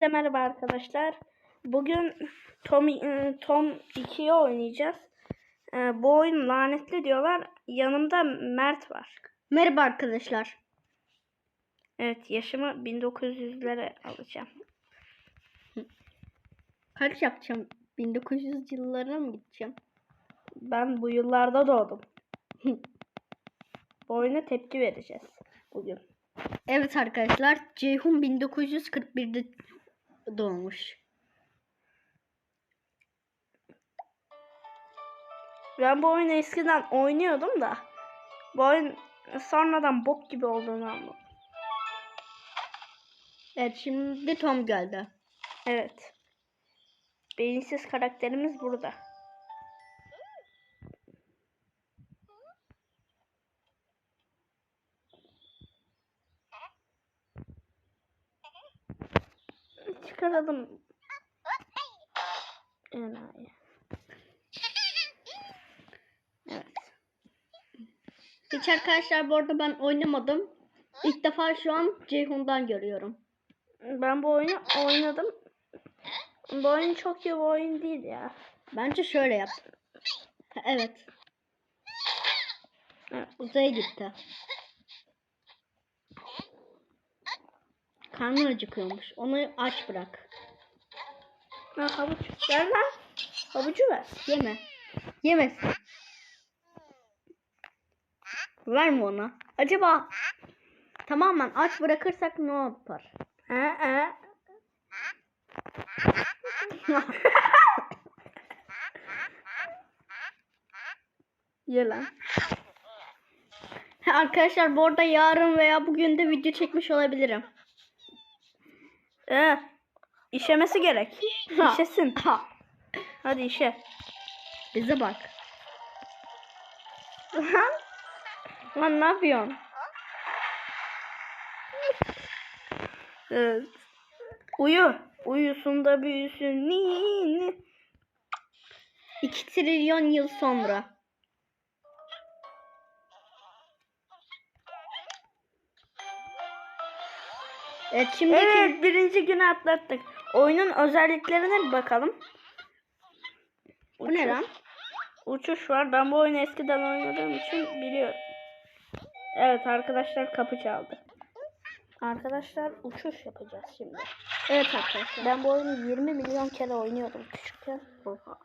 Herkese merhaba arkadaşlar. Bugün Tom, e, Tom 2'yi oynayacağız. E, Bu oyun lanetli diyorlar. Yanımda Mert var. Merhaba arkadaşlar. Evet yaşımı 1900'lere alacağım. Kaç yapacağım? 1900 yıllarına mı gideceğim? Ben bu yıllarda doğdum. Bu oyuna tepki vereceğiz bugün. Evet arkadaşlar. Ceyhun 1941'de doğmuş. Ben bu oyunu eskiden oynuyordum da bu oyun sonradan bok gibi olduğunu anladım. Evet şimdi Tom geldi. Evet. Beyinsiz karakterimiz burada. Çıkaralım. Enayi. Evet. Hiç arkadaşlar bu arada ben oynamadım. İlk defa şu an Ceyhun'dan görüyorum. Ben bu oyunu oynadım. Bu oyun çok iyi bir oyun değil ya. Bence şöyle yap. Evet. Evet. Uzaya gitti. Karnı acıkıyormuş. Onu aç bırak. Ha, havuç. Ver lan. Havucu ver. Yeme. Yemesin. Verme ona. Acaba tamamen aç bırakırsak ne yapar? Ha, ha. Ye lan. Arkadaşlar bu arada yarın veya bugün de video çekmiş olabilirim. Ee, işemesi gerek. İşesin. Ha, Hadi işe. bize bak. Lan ne yapıyorsun? Evet. Uyu. Uyusun da büyüsün. Ni, ni. 2 trilyon yıl sonra. Evet şimdiki Evet birinci günü atlattık. Oyunun özelliklerine bir bakalım. bu ne lan? Uçuş var. Ben bu oyunu eskiden oynadığım için biliyorum. Evet arkadaşlar kapı çaldı. Arkadaşlar uçuş yapacağız şimdi. Evet arkadaşlar. Ben bu oyunu 20 milyon kere oynuyordum küçükken. Oha.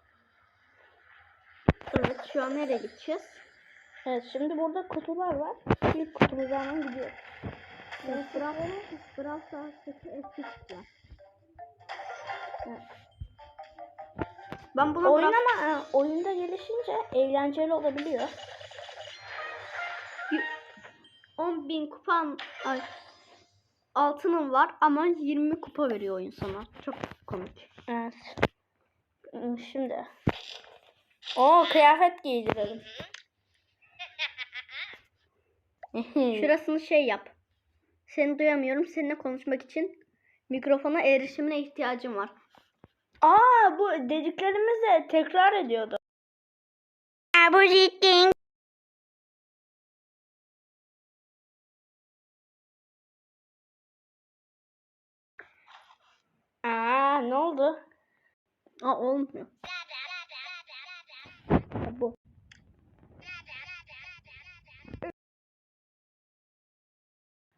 Evet şu an nereye gideceğiz? Evet şimdi burada kutular var. İlk kutumuzdan gidiyoruz. Brawl Stars'taki eski kutular. Ben bunu Oyun ama e, oyunda gelişince eğlenceli olabiliyor. 10.000 kupam ay, altınım var ama 20 kupa veriyor oyun sana. Çok komik. Evet. Hmm, Şimdi. O kıyafet giydirelim. Şurasını şey yap. Seni duyamıyorum. Seninle konuşmak için mikrofona erişimine ihtiyacım var. Aa bu dediklerimizi tekrar ediyordu. Bu Aa ne oldu? Aa olmuyor. Bu.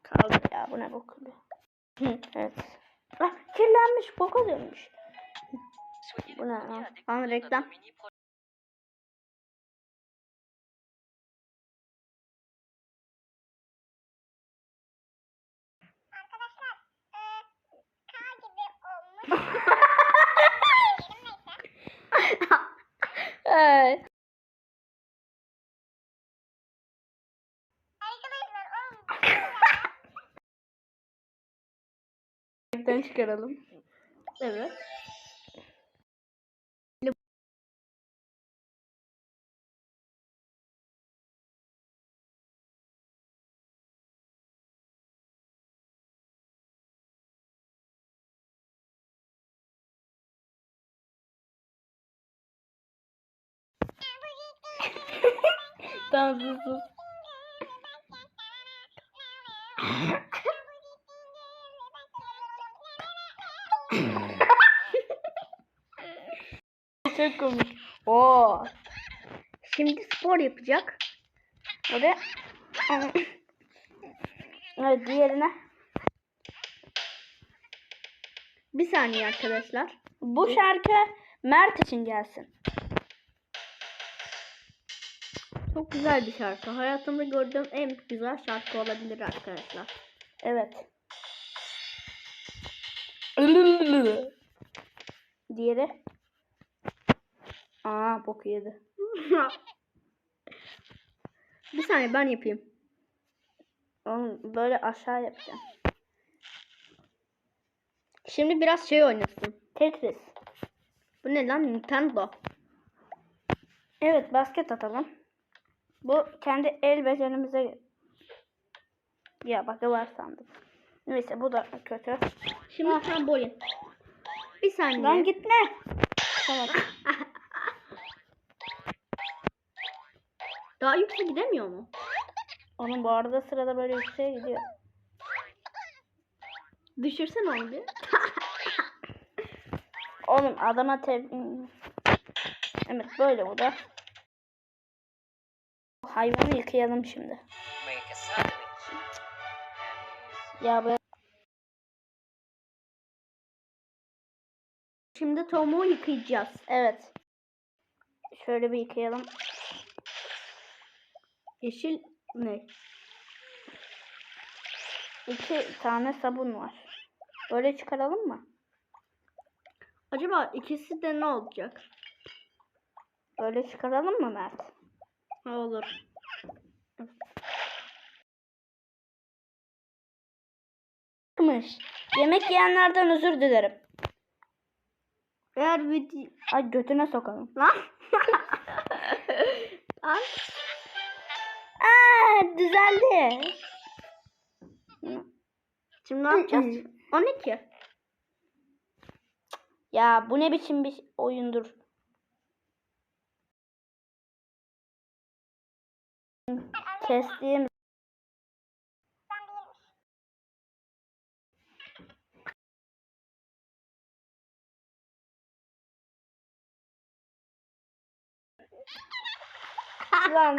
Kaldı ya bu ne bok. Hı, evet. Ah, kirlenmiş boka dönmüş. Bu ne? An reklam. Evet. Evden çıkaralım. Evet. Tamam sus sus. Çok komik. Oo. Şimdi spor yapacak. Hadi. Evet diğerine. Bir saniye arkadaşlar. Bu şarkı Mert için gelsin. Çok güzel bir şarkı. Hayatımda gördüğüm en güzel şarkı olabilir arkadaşlar. Evet. Diğeri. Aa boku yedi. bir saniye ben yapayım. Oğlum böyle aşağı yapacağım. Şimdi biraz şey oynasın. Tetris. Bu ne lan Nintendo? Evet basket atalım. Bu kendi el becerimize ya bak var sandım. Neyse bu da kötü. Şimdi trambolin. Bir saniye. Lan gitme. Tamam. Daha yüksek gidemiyor mu? Onun bu arada sırada böyle yükseğe gidiyor. Düşürsene onu bir. Oğlum adama te... Evet böyle bu da. Hayvanı yıkayalım şimdi. Ya böyle Şimdi Tom'u yıkayacağız. evet. Şöyle bir yıkayalım. Yeşil ne? İki tane sabun var. Böyle çıkaralım mı? Acaba ikisi de ne olacak? Böyle çıkaralım mı Mert? Olur. Kımış. Yemek yiyenlerden özür dilerim. Eğer video... Ay götüne sokalım. Lan. Lan. Düzeldi. Şimdi ne yapacağız? O ne ki? Ya bu ne biçim bir oyundur. Kestiğim Lan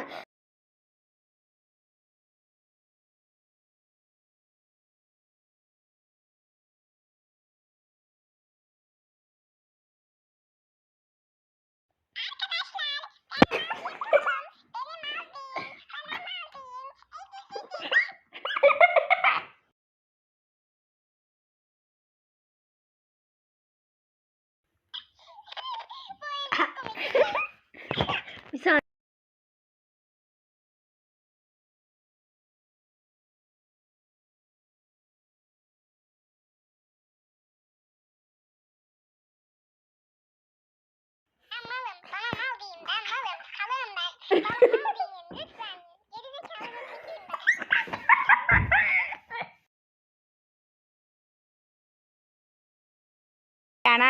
Bir saniye. Ben malım. Bana mal deyin. Ben malım. Kalırım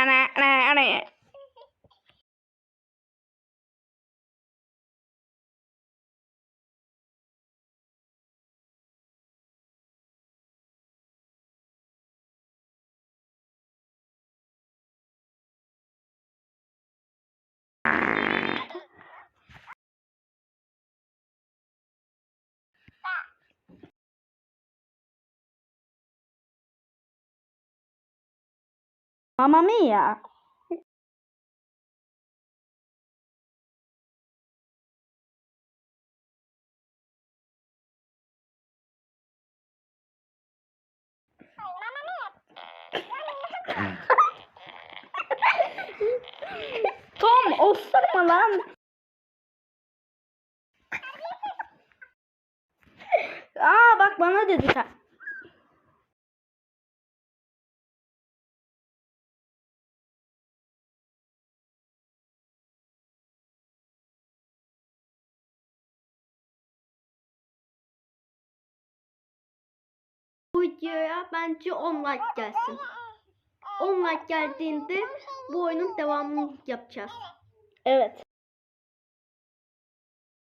ben. Bana mal deyin. Lütfen. Mamma mia. Tom osurma lan. Aa bak bana dedi videoya bence 10 like gelsin. 10 like geldiğinde bu oyunun devamını yapacağız. Evet.